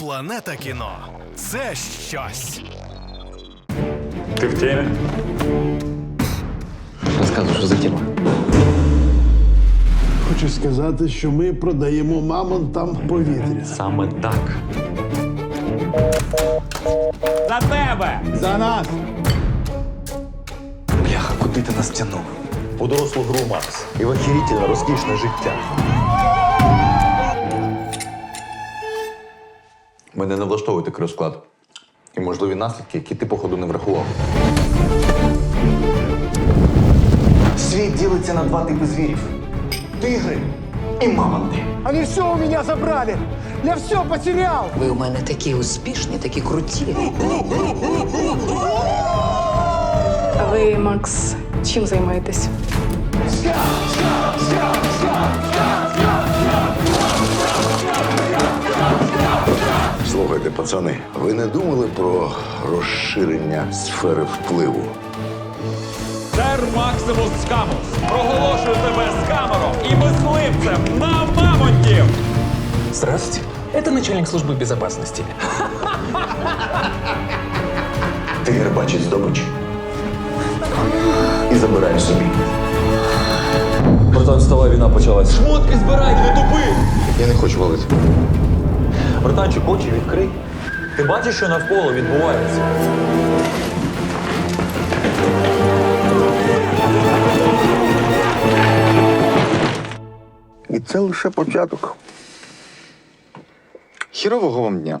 Планета кіно це щось. Ти в темі? Розказуй, що за тема. Хочу сказати, що ми продаємо мамонтам повітря. Саме так. За тебе! За нас! Бляха, куди ти нас тянув? у дорослу гру Макс і в охерітельно розкішне життя. Мене не влаштовує такий розклад. І можливі наслідки, які ти, походу, не врахував. Світ ділиться на два типи звірів: тигри і мамонти. Они все у меня забрали! Я все потерял! Ви у мене такі успішні, такі круті. А ви, Макс, чим займаєтесь? Слухайте, пацани, ви не думали про розширення сфери впливу? Сер Максимус Скамус! Проголошую тебе скамером і мисливцем на мамонтів! Здравствуйте. Это начальник службы безопасности. Тигр бачить здобич і забирає собі. Братан, вставай, війна почалась. Шмотки збирай, не тупи! Я не хочу валити. Братанчик, очі відкрий. Ти бачиш, що навколо відбувається? І це лише початок. Хірового вам дня.